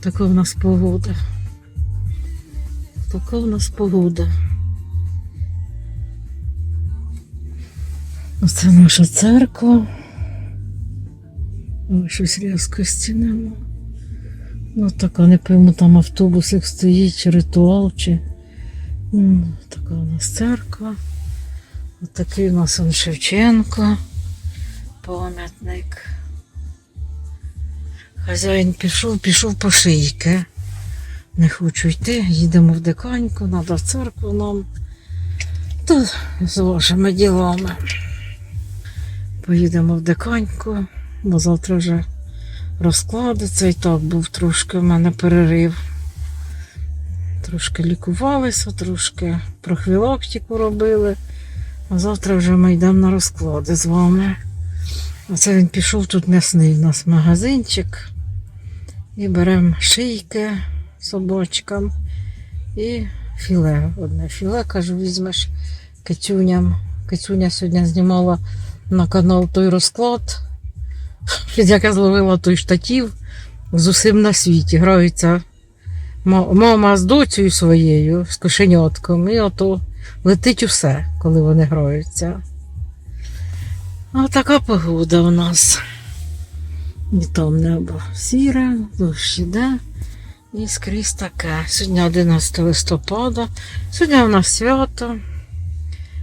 Така в нас погода. Така в нас погода. Оце наша церква. Ой, щось різкості нема. Ну, така, не пойму, там автобус як стоїть, чи ритуал, чи. М, Така у нас церква. Отакий у нас Шевченко. Пам'ятник. Хазяїн пішов, пішов по шийки. Не хочу йти, їдемо в диканьку, треба в церкву нам. Та з вашими ділами. Поїдемо в диканьку, бо завтра вже розкладеться. І так був трошки в мене перерив. Трошки лікувалися, трошки профілактику робили. А завтра вже ми йдемо на розклади з вами. Оце він пішов тут м'ясний у нас магазинчик. І беремо шийки собачкам і філе. Одне філе, кажу, візьмеш кицюням. Кицюня сьогодні знімала на канал той розклад, як я зловила той штатів з усім на світі. Граються мама з доцею своєю, з кошенятком, і ото летить усе, коли вони граються. А така погода у нас. І там небо сіре, дощ іде. Скрізь таке. Сьогодні 11 листопада. Сьогодні у нас свято.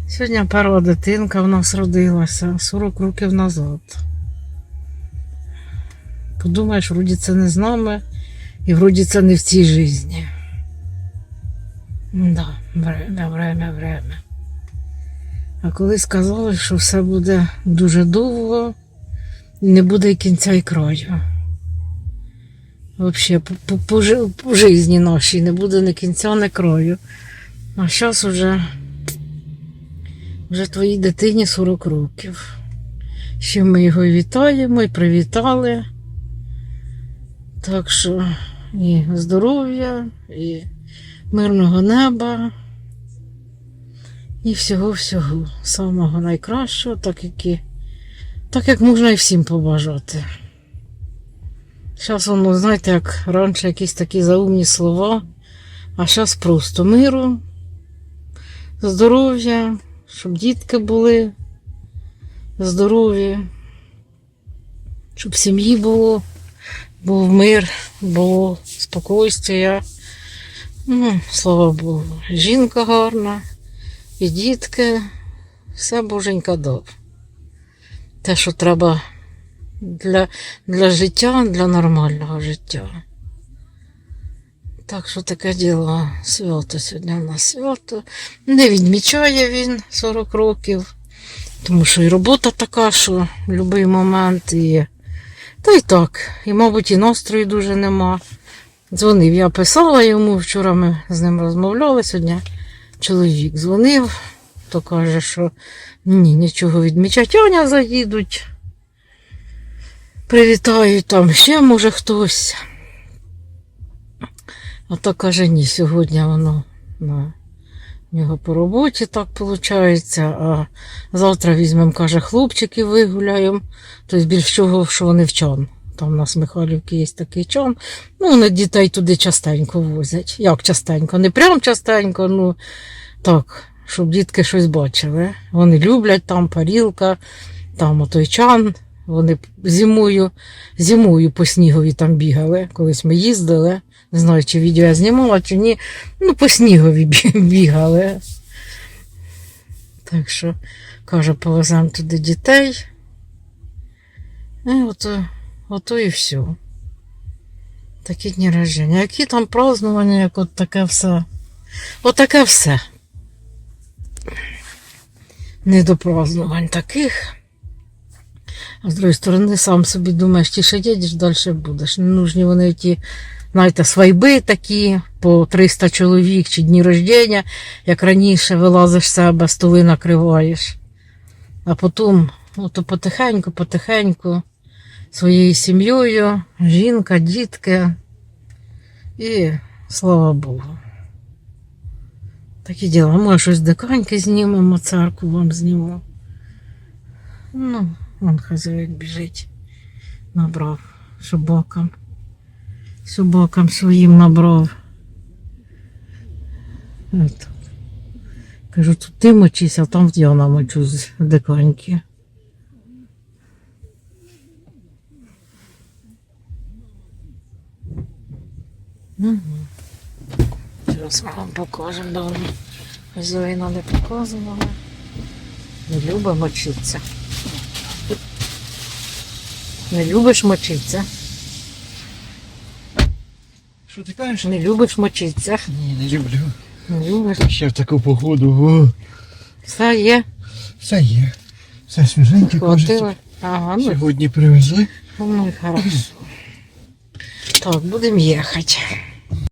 Сьогодні перша дитинка в нас родилася 40 років назад. Подумаєш, вроді це не з нами, і вроді це не в цій житті. Да, время, время, время. А коли сказали, що все буде дуже довго, не буде кінця і краю. Взагалі, по, житті нашій не буде ні кінця, ні краю. А зараз вже, вже твоїй дитині 40 років. Ще ми його вітаємо і привітали. Так що і здоров'я, і мирного неба, і всього-всього. Самого найкращого, так як, і, так як можна і всім побажати. Зараз воно, знаєте, як раніше якісь такі заумні слова, а зараз просто миру, здоров'я, щоб дітки були здорові, щоб в сім'ї було, був мир, було спокійствие. Ну, слава Богу, жінка гарна, і дітки, все боженька дав. Те, що треба для, для життя, для нормального життя. Так що таке діло свято сьогодні у нас свято. Не відмічає він 40 років, тому що і робота така, що в будь-який момент і. Та й так, і, мабуть, і настрою дуже нема. Дзвонив, я писала йому, вчора ми з ним розмовляли сьогодні. Чоловік дзвонив, то каже, що ні, нічого відмічать, Аня заїдуть. Привітають там ще, може, хтось. А то каже, ні, сьогодні воно на нього по роботі так виходить. А завтра візьмемо, каже, хлопчиків вигуляємо. Тобто більш чого, що вони в чан. Там у нас в Михайлівці є такий чан. Ну, вони дітей туди частенько возять. Як частенько? Не прям частенько, ну так, щоб дітки щось бачили. Вони люблять там парілка, там отой чан. Вони зимою, зимою по снігові там бігали. Колись ми їздили. Не знаю, чи відео я знімала, чи ні. Ну, по снігові бігали. Так що, каже, повеземо туди дітей. І ото, ото і все. Такі дні рождення. Які там празднування, як от таке все. Отаке все. Не до празднувань таких. А з другої сторони, сам собі думаєш, тіше їдеш, далі будеш. Не нужні вони ті, знаєте, свайби такі по 300 чоловік чи дні рождення, як раніше вилазиш з себе, столи накриваєш. А потім, ну, то потихеньку, потихеньку, своєю сім'єю, жінка, дітки. І слава Богу. Такі діла. Може, щось диканьки знімемо, церкву вам зніму. Ну, вон хазяїн біжить, набрав шубоком. собакам своїм набрав. От. Кажу, тут ти мочись, а там я намочу з диканьки. Угу. Зараз вам покажемо давно. Хазяїна не показувала. Не любить мочитися. Не любиш мочитися? Що ти кажеш? Не любиш мочитися? Ні, не люблю. Не любиш. Ще в таку погоду. О, Все є. все є. Все свіженьке, кажеться. Ага, ну, Сьогодні привезли. ну і хорошо. Так, будемо їхати.